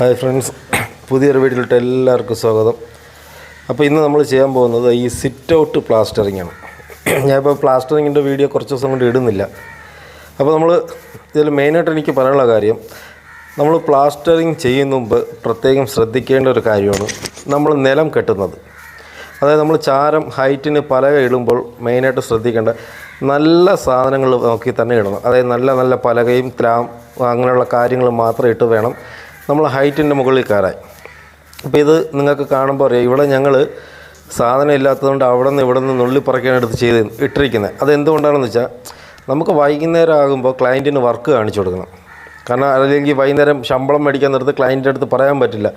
Hi friends പുതിയൊരു വീട്ടിലിട്ട് എല്ലാവർക്കും സ്വാഗതം. അപ്പോൾ ഇന്ന് നമ്മൾ ചെയ്യാൻ പോകുന്നത് ഈ സിറ്റ് ഔട്ട് പ്ലാസ്റ്ററിംഗ് ആണ്. ഞാനിപ്പോൾ പ്ലാസ്റ്ററിങ്ങിന്റെ വീഡിയോ കുറച്ച് ദിവസം കൊണ്ട് ഇടുന്നില്ല. അപ്പോൾ നമ്മൾ ഇതിൽ മെയിനായിട്ട് എനിക്ക് പറയാനുള്ള കാര്യം നമ്മൾ പ്ലാസ്റ്ററിങ് ചെയ്യുന്ന മുമ്പ് പ്രത്യേകം ശ്രദ്ധിക്കേണ്ട ഒരു കാര്യമാണ് നമ്മൾ നിലം കെട്ടുന്നത്. അതായത് നമ്മൾ ചാരം ഹൈറ്റിന് പലക ഇടുമ്പോൾ മെയിനായിട്ട് ശ്രദ്ധിക്കേണ്ട നല്ല സാധനങ്ങൾ നോക്കി തന്നെ ഇടണം. അതായത് നല്ല നല്ല പലകയും ത്രാം അങ്ങനെയുള്ള കാര്യങ്ങൾ മാത്രം ഇട്ട് വേണം നമ്മൾ ഹൈറ്റിന്റെ മുകളിൽ കയറാൻ. അപ്പോൾ ഇത് നിങ്ങൾക്ക് കാണുമ്പോൾ അറിയാം ഇവിടെ ഞങ്ങൾ സാധനം ഇല്ലാത്തതുകൊണ്ട് അവിടെ നിന്ന് ഇവിടെ നിന്ന് നുള്ളി പറക്കാനെടുത്ത് ചെയ്ത് ഇട്ടിരിക്കുന്നത്. അതെന്തുകൊണ്ടാണെന്ന് വെച്ചാൽ നമുക്ക് വൈകുന്നേരം ആകുമ്പോൾ ക്ലയന്റിന് വർക്ക് കാണിച്ചു കൊടുക്കണം. കാരണം അല്ലെങ്കിൽ വൈകുന്നേരം ശമ്പളം മേടിക്കാൻ നേരത്ത് ക്ലയന്റിന്റെ അടുത്ത് പറയാൻ പറ്റില്ല.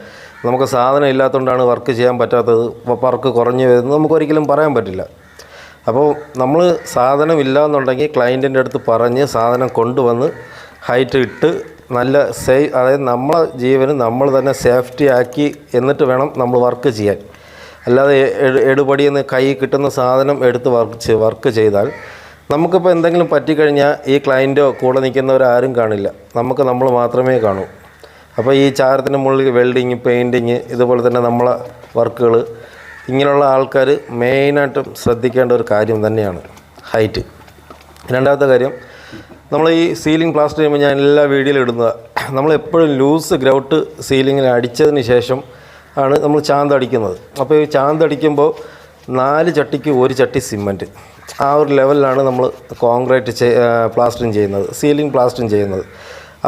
നമുക്ക് സാധനം ഇല്ലാത്തതുകൊണ്ടാണ് വർക്ക് ചെയ്യാൻ പറ്റാത്തത് വർക്ക് കുറഞ്ഞു വരുന്നത് നമുക്ക് ഒരിക്കലും പറയാൻ പറ്റില്ല. അപ്പോൾ നമ്മൾ സാധനം ഇല്ല എന്നുണ്ടെങ്കിൽ ക്ലയന്റിന്റെ അടുത്ത് പറഞ്ഞ് സാധനം കൊണ്ടുവന്ന് ഹൈറ്റ് ഇട്ട് നല്ല സേഫ് അതായത് നമ്മളെ ജീവന് നമ്മൾ തന്നെ സേഫ്റ്റി ആക്കി എന്നിട്ട് വേണം നമ്മൾ വർക്ക് ചെയ്യാൻ. അല്ലാതെ എടുപടിയിൽ നിന്ന് കൈ കിട്ടുന്ന സാധനം എടുത്ത് വർക്ക് വർക്ക് ചെയ്താൽ നമുക്കിപ്പോൾ എന്തെങ്കിലും പറ്റിക്കഴിഞ്ഞാൽ ഈ ക്ലയന്റോ കൂടെ നിൽക്കുന്നവരാരും കാണില്ല. നമുക്ക് നമ്മൾ മാത്രമേ കാണൂ. അപ്പോൾ ഈ ചാരത്തിന്റെ മുകളിൽ വെൽഡിങ് പെയിന്റിങ് ഇതുപോലെ തന്നെ നമ്മളെ വർക്കുകൾ ഇങ്ങനെയുള്ള ആൾക്കാർ മെയിനായിട്ടും ശ്രദ്ധിക്കേണ്ട ഒരു കാര്യം തന്നെയാണ് ഹൈറ്റ് രണ്ടാമത്തെ കാര്യം നമ്മൾ ഈ സീലിംഗ് പ്ലാസ്റ്റർ ചെയ്യുമ്പോൾ ഞാൻ എല്ലാ വീഡിയോയിലും ഇടുന്നത്. നമ്മൾ എപ്പോഴും ലൂസ് ഗ്രൗട്ട് സീലിങ്ങിൽ അടിച്ചതിന് ശേഷം ആണ് നമ്മൾ ചാന്ത് അടിക്കുന്നത്. അപ്പോൾ ഈ ചാന്ത് അടിക്കുമ്പോൾ നാല് ചട്ടിക്ക് ഒരു ചട്ടി സിമന്റ് ആ ഒരു ലെവലിലാണ് നമ്മൾ കോൺക്രീറ്റ് പ്ലാസ്റ്ററിങ് ചെയ്യുന്നത് സീലിംഗ് പ്ലാസ്റ്ററിങ് ചെയ്യുന്നത്.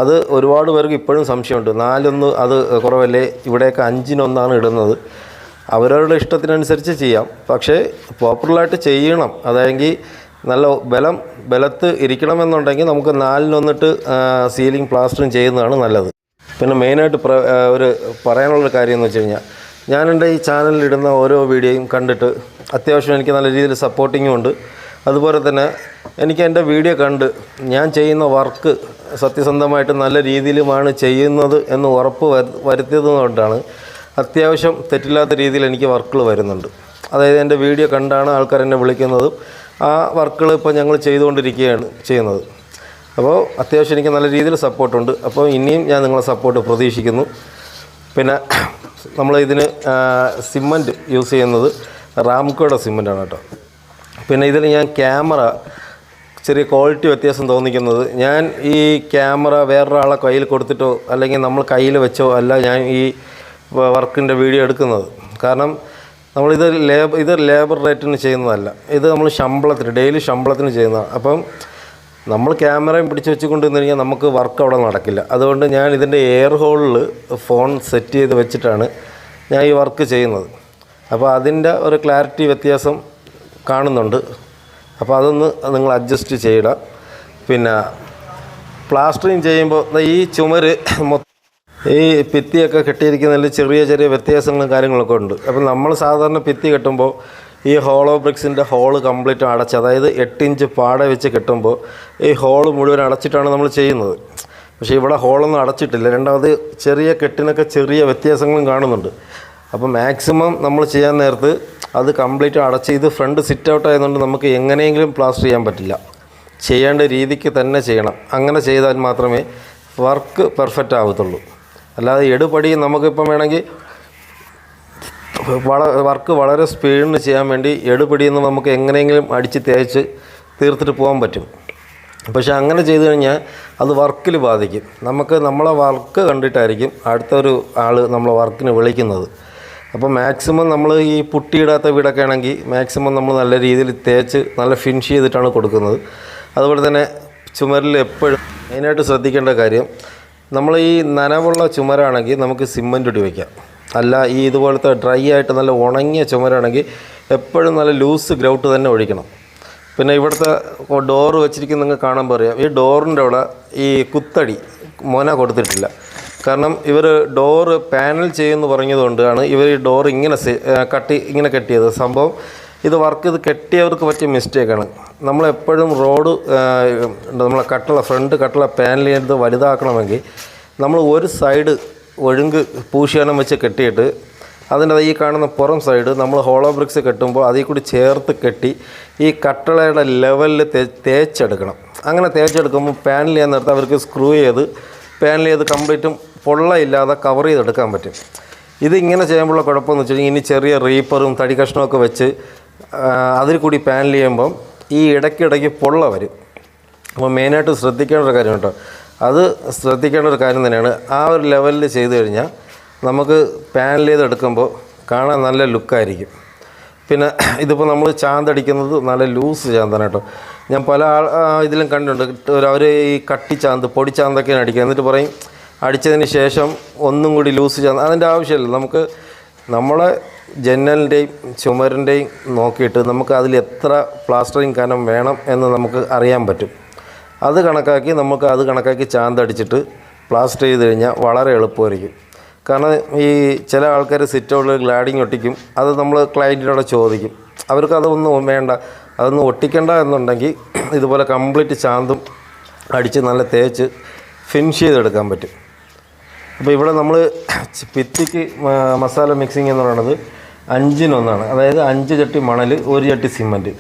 അത് ഒരുപാട് പേർക്ക് ഇപ്പോഴും സംശയമുണ്ട്. നാലൊന്ന് അത് കുറവല്ലേ? ഇവിടെയൊക്കെ അഞ്ചിനൊന്നാണ് ഇടുന്നത്. അവരവരുടെ ഇഷ്ടത്തിനനുസരിച്ച് ചെയ്യാം. പക്ഷേ പ്രോപ്പറായിട്ട് ചെയ്യണം. അതായെങ്കിൽ നല്ല ബലം ബലത്ത് ഇരിക്കണമെന്നുണ്ടെങ്കിൽ നമുക്ക് നാലിനൊന്നിട്ട് സീലിംഗ് പ്ലാസ്റ്ററിങ് ചെയ്യുന്നതാണ് നല്ലത്. പിന്നെ മെയിനായിട്ട് പ്ര ഒരു പറയാനുള്ളൊരു കാര്യം എന്ന് വെച്ച് കഴിഞ്ഞാൽ ഞാനെന്റെ ഈ ചാനലിൽ ഇടുന്ന ഓരോ വീഡിയോയും കണ്ടിട്ട് അത്യാവശ്യം എനിക്ക് നല്ല രീതിയിൽ സപ്പോർട്ടിങ്ങും ഉണ്ട്. അതുപോലെ തന്നെ എനിക്ക് എന്റെ വീഡിയോ കണ്ട് ഞാൻ ചെയ്യുന്ന വർക്ക് സത്യസന്ധമായിട്ട് നല്ല രീതിയിലുമാണ് ചെയ്യുന്നത് എന്ന് ഉറപ്പ് വരു- വരുത്തിയത് കൊണ്ടാണ് അത്യാവശ്യം തെറ്റില്ലാത്ത രീതിയിൽ എനിക്ക് വർക്കുകൾ വരുന്നുണ്ട്. അതായത് എന്റെ വീഡിയോ കണ്ടാണ് ആൾക്കാർ എന്നെ വിളിക്കുന്നതും ആ വർക്കുകൾ ഇപ്പോൾ ഞങ്ങൾ ചെയ്തുകൊണ്ടിരിക്കുകയാണ് ചെയ്യുന്നത്. അപ്പോൾ അത്യാവശ്യം എനിക്ക് നല്ല രീതിയിൽ സപ്പോർട്ടുണ്ട്. അപ്പോൾ ഇനിയും ഞാൻ നിങ്ങളെ സപ്പോർട്ട് പ്രതീക്ഷിക്കുന്നു. പിന്നെ നമ്മൾ ഇതിന് സിമന്റ് യൂസ് ചെയ്യുന്നത് റാംകോയുടെ സിമന്റാണ് കേട്ടോ. പിന്നെ ഇതിൽ ഞാൻ ക്യാമറ ചെറിയ ക്വാളിറ്റി വ്യത്യാസം തോന്നിക്കുന്നത്. ഞാൻ ഈ ക്യാമറ വേറൊരാളെ കയ്യിൽ കൊടുത്തിട്ടോ അല്ലെങ്കിൽ നമ്മൾ കയ്യിൽ വെച്ചോ അല്ല ഞാൻ ഈ വർക്കിന്റെ വീഡിയോ എടുക്കുന്നത്. കാരണം നമ്മളിത് ലേബർ ഇത് ലേബർ റേറ്റിന് ചെയ്യുന്നതല്ല. ഇത് നമ്മൾ ശമ്പളത്തിന് ഡെയിലി ശമ്പളത്തിന് ചെയ്യുന്നതാണ്. അപ്പം നമ്മൾ ക്യാമറയും പിടിച്ച് വെച്ചുകൊണ്ട് നിന്ന് കഴിഞ്ഞാൽ നമുക്ക് വർക്ക് അവിടെ നടക്കില്ല. അതുകൊണ്ട് ഞാൻ ഇതിന്റെ എയർ ഹോളിൽ ഫോൺ സെറ്റ് ചെയ്ത് വെച്ചിട്ടാണ് ഞാൻ ഈ വർക്ക് ചെയ്യുന്നത്. അപ്പോൾ അതിന്റെ ഒരു ക്ലാരിറ്റി വ്യത്യാസം കാണുന്നുണ്ട്. അപ്പോൾ അതൊന്ന് നിങ്ങൾ അഡ്ജസ്റ്റ് ചെയ്യണം പിന്നെ പ്ലാസ്റ്ററിങ് ചെയ്യുമ്പോൾ ഈ ചുമര് മൊത്തം ഈ ഭിത്തിയൊക്കെ കെട്ടിയിരിക്കുന്നതിൽ ചെറിയ ചെറിയ വ്യത്യാസങ്ങളും കാര്യങ്ങളൊക്കെ ഉണ്ട്. അപ്പം നമ്മൾ സാധാരണ ഭിത്തി കെട്ടുമ്പോൾ ഈ ഹോളോ ബ്രിക്സിന്റെ ഹോൾ കംപ്ലീറ്റ് അടച്ച്. അതായത് എട്ട് ഇഞ്ച് പാട വെച്ച് കെട്ടുമ്പോൾ ഈ ഹോൾ മുഴുവൻ അടച്ചിട്ടാണ് നമ്മൾ ചെയ്യുന്നത്. പക്ഷേ ഇവിടെ ഹോളൊന്നും അടച്ചിട്ടില്ല. രണ്ടാമത് ചെറിയ കെട്ടിനൊക്കെ ചെറിയ വ്യത്യാസങ്ങളും കാണുന്നുണ്ട്. അപ്പോൾ മാക്സിമം നമ്മൾ ചെയ്യാൻ നേരത്ത് അത് കംപ്ലീറ്റ് അടച്ച് ഇത് ഫ്രണ്ട് സിറ്റ് ഔട്ട് ആയതുകൊണ്ട് നമുക്ക് എങ്ങനെയെങ്കിലും പ്ലാസ്റ്റർ ചെയ്യാൻ പറ്റില്ല. ചെയ്യേണ്ട രീതിക്ക് തന്നെ ചെയ്യണം. അങ്ങനെ ചെയ്താൽ മാത്രമേ വർക്ക് പെർഫെക്റ്റ് ആവത്തുള്ളൂ. അല്ലാതെ എടുപടി നമുക്കിപ്പം വേണമെങ്കിൽ വള വർക്ക് വളരെ സ്പീഡിന് ചെയ്യാൻ വേണ്ടി എടുപടിയിൽ നിന്ന് നമുക്ക് എങ്ങനെയെങ്കിലും അടിച്ച് തേച്ച് തീർത്തിട്ട് പോകാൻ പറ്റും. പക്ഷെ അങ്ങനെ ചെയ്തു കഴിഞ്ഞാൽ അത് വർക്കിൽ ബാധിക്കും. നമുക്ക് നമ്മളെ വർക്ക് കണ്ടിട്ടായിരിക്കും അടുത്തൊരു ആൾ നമ്മളെ വർക്കിന് വിളിക്കുന്നത്. അപ്പോൾ മാക്സിമം നമ്മൾ ഈ പുട്ടിയിടാത്ത വീടൊക്കെ ആണെങ്കിൽ മാക്സിമം നമ്മൾ നല്ല രീതിയിൽ തേച്ച് നല്ല ഫിനിഷ് ചെയ്തിട്ടാണ് കൊടുക്കുന്നത്. അതുപോലെ തന്നെ ചുമരിൽ എപ്പോഴും മെയിനായിട്ട് ശ്രദ്ധിക്കേണ്ട കാര്യം നമ്മൾ ഈ നനവുള്ള ചുമരാണെങ്കിൽ നമുക്ക് സിമന്റ് ഇട്ട് വയ്ക്കാം അല്ല ഈ ഇതുപോലത്തെ ഡ്രൈ ആയിട്ട് നല്ല ഉണങ്ങിയ ചുമരാണെങ്കിൽ എപ്പോഴും നല്ല ലൂസ് ഗ്രൗട്ട് തന്നെ ഒഴിക്കണം. പിന്നെ ഇവിടുത്തെ ഡോറ് വെച്ചിരിക്കുന്ന നിങ്ങൾക്ക് കാണാൻ പറയാം. ഈ ഡോറിന്റെ അവിടെ ഈ കുത്തടി മോന കൊടുത്തിട്ടില്ല. കാരണം ഇവർ ഡോറ് പാനൽ ചെയ്യുമെന്ന് പറഞ്ഞതുകൊണ്ടാണ് ഇവർ ഈ ഡോർ ഇങ്ങനെ കട്ടി ഇങ്ങനെ കെട്ടിയത്. സംഭവം ഇത് വർക്ക് ഇത് കെട്ടിയവർക്ക് പറ്റിയ മിസ്റ്റേക്കാണ് നമ്മളെപ്പോഴും റോഡ് നമ്മളെ കട്ടുള്ള ഫ്രണ്ട് കട്ടുള്ള പാനൽ ചെയ്ത് വലുതാക്കണമെങ്കിൽ നമ്മൾ ഒരു സൈഡ് ഒഴുങ്ക് പൂശിയാനം വെച്ച് കെട്ടിയിട്ട് അതിന്റെ ഈ കാണുന്ന പുറം സൈഡ് നമ്മൾ ഹോളോ ബ്രിക്സ് കെട്ടുമ്പോൾ അതിൽ കൂടി ചേർത്ത് കെട്ടി ഈ കട്ടളയുടെ ലെവലിൽ തേ തേച്ചെടുക്കണം. അങ്ങനെ തേച്ചെടുക്കുമ്പോൾ പാനൽ ചെയ്യാൻ നേരത്തെ അവർക്ക് സ്ക്രൂ ചെയ്ത് പാനൽ ചെയ്ത് കംപ്ലീറ്റും പൊള്ളയില്ലാതെ കവർ ചെയ്തെടുക്കാൻ പറ്റും. ഇതിങ്ങനെ ചെയ്യുമ്പോഴുള്ള കുഴപ്പമെന്ന് വെച്ച് ഇനി ചെറിയ റീപ്പറും തടി കഷ്ണമൊക്കെ വെച്ച് അതിൽ കൂടി പാനൽ ചെയ്യുമ്പം ഈ ഇടയ്ക്കിടയ്ക്ക് പൊള്ള വരും. അപ്പോൾ മെയിനായിട്ട് ശ്രദ്ധിക്കേണ്ട ഒരു കാര്യം കേട്ടോ. അത് ശ്രദ്ധിക്കേണ്ട ഒരു കാര്യം തന്നെയാണ്. ആ ഒരു ലെവലിൽ ചെയ്ത് കഴിഞ്ഞാൽ നമുക്ക് പാനൽ ചെയ്തെടുക്കുമ്പോൾ കാണാൻ നല്ല ലുക്കായിരിക്കും പിന്നെ ഇതിപ്പോൾ നമ്മൾ ചാന്തടിക്കുന്നത് നല്ല ലൂസ് ചാന്താണ് കേട്ടോ. ഞാൻ പല ആൾ ഇതിലും കണ്ടിട്ടുണ്ട്. അവർ ഈ കട്ടി ചാന്ത് പൊടി ചാന്തൊക്കെയാണ് അടിക്കുക എന്നിട്ട് പറയും അടിച്ചതിന് ശേഷം ഒന്നും കൂടി ലൂസ് ചാന്ത്. അതിന്റെ ആവശ്യമില്ല. നമുക്ക് നമ്മളെ ജനലിന്റെയും ചുമരിന്റെയും നോക്കിയിട്ട് നമുക്ക് അതിൽ എത്ര പ്ലാസ്റ്ററിങ് കനം വേണം എന്ന് നമുക്ക് അറിയാൻ പറ്റും. അത് കണക്കാക്കി നമുക്ക് അത് കണക്കാക്കി ചാന്തടിച്ചിട്ട് പ്ലാസ്റ്റർ ചെയ്ത് കഴിഞ്ഞാൽ വളരെ എളുപ്പമായിരിക്കും. കാരണം ഈ ചില ആൾക്കാർ സിറ്റൗട്ടിൽ ഗ്ലാഡിങ് ഒട്ടിക്കും. അത് നമ്മൾ ക്ലയന്റിനോട് ചോദിക്കും. അവർക്ക് അതൊന്നും വേണ്ട. അതൊന്നും ഒട്ടിക്കണ്ട എന്നുണ്ടെങ്കിൽ ഇതുപോലെ കംപ്ലീറ്റ് ചാന്തും അടിച്ച് നല്ല തേച്ച് ഫിനിഷ് ചെയ്തെടുക്കാൻ പറ്റും. അപ്പോൾ ഇവിടെ നമ്മൾ പിത്തിക്ക് മസാല മിക്സിങ് എന്ന് പറയുന്നത് അഞ്ചിനൊന്നാണ്. അതായത് അഞ്ച് ചട്ടി മണൽ ഒരു ചട്ടി സിമന്റ്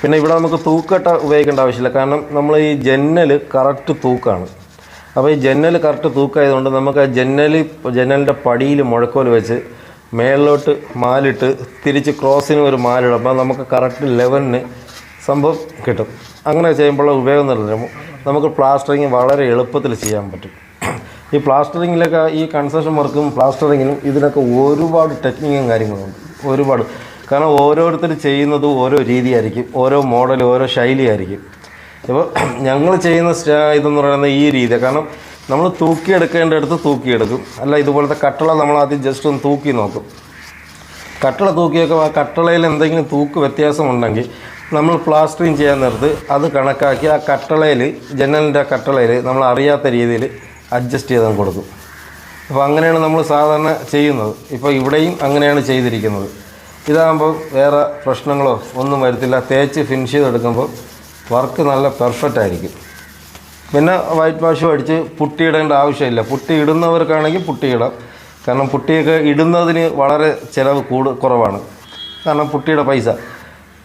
പിന്നെ ഇവിടെ നമുക്ക് തൂക്കട്ട ഉപയോഗിക്കേണ്ട ആവശ്യമില്ല. കാരണം നമ്മൾ ഈ ജന്നൽ കറക്റ്റ് തൂക്കാണ്. അപ്പോൾ ഈ ജന്നൽ കറക്റ്റ് തൂക്കായതുകൊണ്ട് നമുക്ക് ആ ജന്നൽ ജന്നലിന്റെ പടിയിൽ മുഴക്കോൽ വെച്ച് മേളിലോട്ട് മാലിട്ട് തിരിച്ച് ക്രോസിന് ഒരു മാലിടും. അപ്പോൾ നമുക്ക് കറക്റ്റ് ലെവലിന് സംഭവം കിട്ടും. അങ്ങനെ ചെയ്യുമ്പോൾ ഉപയോഗം എന്ന് നമുക്ക് പ്ലാസ്റ്ററിങ് വളരെ എളുപ്പത്തിൽ ചെയ്യാൻ പറ്റും. ഈ പ്ലാസ്റ്ററിങ്ങിലൊക്കെ ഈ കൺസ്ട്രക്ഷൻ വർക്കും പ്ലാസ്റ്ററിങ്ങിനും ഇതിനൊക്കെ ഒരുപാട് ടെക്നിക്കും കാര്യങ്ങളുണ്ട് ഒരുപാട്. കാരണം ഓരോരുത്തർ ചെയ്യുന്നത് ഓരോ രീതിയായിരിക്കും. ഓരോ മോഡൽ ഓരോ ശൈലിയായിരിക്കും ഇപ്പോൾ ഞങ്ങൾ ചെയ്യുന്ന ഇതെന്ന് പറയുന്നത് ഈ രീതി കാരണം നമ്മൾ തൂക്കിയെടുക്കേണ്ടടുത്ത് തൂക്കിയെടുക്കും. അല്ല ഇതുപോലത്തെ കട്ടള നമ്മൾ ആദ്യം ജസ്റ്റ് ഒന്ന് തൂക്കി നോക്കും. കട്ടള തൂക്കിയൊക്കെ ആ കട്ടളയിൽ എന്തെങ്കിലും തൂക്ക് വ്യത്യാസമുണ്ടെങ്കിൽ നമ്മൾ പ്ലാസ്റ്ററിങ് ചെയ്യാൻ നേരത്ത് അത് കണക്കാക്കി ആ കട്ടളയിൽ ജനലിന്റെ കട്ടളയിൽ നമ്മൾ അറിയാത്ത രീതിയിൽ അഡ്ജസ്റ്റ് ചെയ്ത് കൊടുക്കും. അപ്പോൾ അങ്ങനെയാണ് നമ്മൾ സാധാരണ ചെയ്യുന്നത്. ഇപ്പോൾ ഇവിടെയും അങ്ങനെയാണ് ചെയ്തിരിക്കുന്നത്. ഇതാകുമ്പോൾ വേറെ പ്രശ്നങ്ങളോ ഒന്നും വരത്തില്ല. തേച്ച് ഫിനിഷ് ചെയ്തെടുക്കുമ്പോൾ വർക്ക് നല്ല പെർഫെക്റ്റ് ആയിരിക്കും. പിന്നെ വൈറ്റ് വാഷും അടിച്ച് പുട്ടിയിടേണ്ട ആവശ്യമില്ല. പുട്ടി ഇടുന്നവർക്കാണെങ്കിൽ പുട്ടിയിടാം കാരണം പുട്ടിയൊക്കെ ഇടുന്നതിന് വളരെ ചിലവ് കൂട് കുറവാണ്. കാരണം പുട്ടിയുടെ പൈസ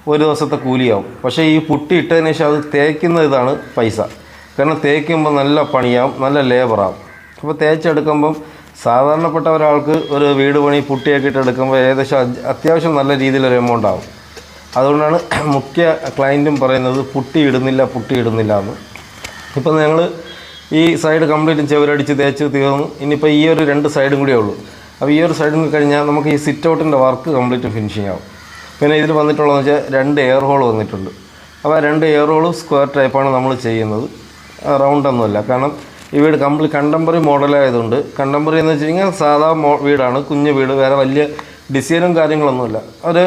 ഒരു ദിവസത്തെ കൂലിയാവും. പക്ഷേ ഈ പുട്ടി ഇട്ടതിന് ശേഷം അത് തേക്കുന്ന ഇതാണ് പൈസ. കാരണം തേക്കുമ്പോൾ നല്ല പണിയാം നല്ല ലേബറാം. അപ്പോൾ തേച്ചെടുക്കുമ്പം സാധാരണപ്പെട്ട ഒരാൾക്ക് ഒരു വീട് പണി പുട്ടിയൊക്കെ ഇട്ടെടുക്കുമ്പോൾ ഏകദേശം അത്യ- അത്യാവശ്യം നല്ല രീതിയിലൊരു എമൗണ്ട് ആവും. അതുകൊണ്ടാണ് മുഖ്യ ക്ലയന്റും പറയുന്നത് പുട്ടി ഇടുന്നില്ല പുട്ടി ഇടുന്നില്ല എന്ന്. ഇപ്പം ഞങ്ങൾ ഈ സൈഡ് കംപ്ലീറ്റും ചെവരടിച്ച് തേച്ച് തീർന്നു. ഇനിയിപ്പോൾ ഈ ഒരു രണ്ട് സൈഡും കൂടിയേ ഉള്ളൂ. അപ്പോൾ ഈ ഒരു സൈഡിൽ നിന്ന് കഴിഞ്ഞാൽ നമുക്ക് ഈ സിറ്റ് ഔട്ടിന്റെ വർക്ക് കംപ്ലീറ്റ് ഫിനിഷിംഗ് ആവും. പിന്നെ ഇതിൽ വന്നിട്ടുള്ളതെന്ന് വെച്ചാൽ രണ്ട് എയർ ഹോൾ വന്നിട്ടുണ്ട്. അപ്പോൾ രണ്ട് എയർ ഹോളും സ്ക്വയർ ടൈപ്പാണ് നമ്മൾ ചെയ്യുന്നത്. റൗണ്ട് ഒന്നുമല്ല കാരണം ഈ വീട് കംപ്ലീറ്റ് കണ്ടംപററി മോഡലായതുകൊണ്ട് കണ്ടംപററി എന്ന് വെച്ച് കഴിഞ്ഞാൽ സാധാ മോ വീടാണ് കുഞ്ഞു വീട് വേറെ വലിയ ഡിസൈനും കാര്യങ്ങളൊന്നുമില്ല. ഒരു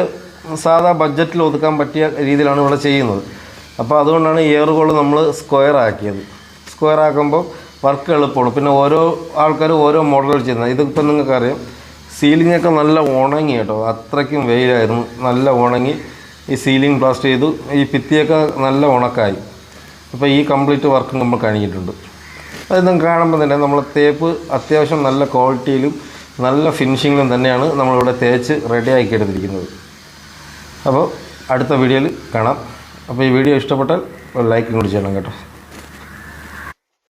സാധാ ബഡ്ജറ്റിൽ ഒതുക്കാൻ പറ്റിയ രീതിയിലാണ് ഇവിടെ ചെയ്യുന്നത്. അപ്പോൾ അതുകൊണ്ടാണ് എയറുകൾ നമ്മൾ സ്ക്വയർ ആക്കിയത്. സ്ക്വയർ ആക്കുമ്പോൾ വർക്ക് എളുപ്പമാണ്. പിന്നെ ഓരോ ആൾക്കാരും ഓരോ മോഡലുകൾ ചെയ്യുന്നത്. ഇതിപ്പോൾ നിങ്ങൾക്കറിയാം സീലിംഗ് ഒക്കെ നല്ല ഉണങ്ങി കേട്ടോ. അത്രയ്ക്കും വെയിലായിരുന്നു. നല്ല ഉണങ്ങി ഈ സീലിംഗ് പ്ലാസ്റ്റർ ചെയ്തു. ഈ ഭിത്തിയൊക്കെ നല്ല ഉണക്കായി. അപ്പോൾ ഈ കംപ്ലീറ്റ് വർക്ക് നമ്മൾ കഴിഞ്ഞിട്ടുണ്ട്. അത് നിങ്ങൾക്ക് കാണുമ്പോൾ തന്നെ നമ്മൾ തേപ്പ് അത്യാവശ്യം നല്ല ക്വാളിറ്റിയിലും നല്ല ഫിനിഷിങ്ങിലും തന്നെയാണ് നമ്മളിവിടെ തേച്ച് റെഡിയാക്കി എടുത്തിരിക്കുന്നത്. അപ്പോൾ അടുത്ത വീഡിയോയിൽ കാണാം. അപ്പോൾ ഈ വീഡിയോ ഇഷ്ടപ്പെട്ടാൽ ലൈക്കും കൂടി ചെയ്യണം കേട്ടോ.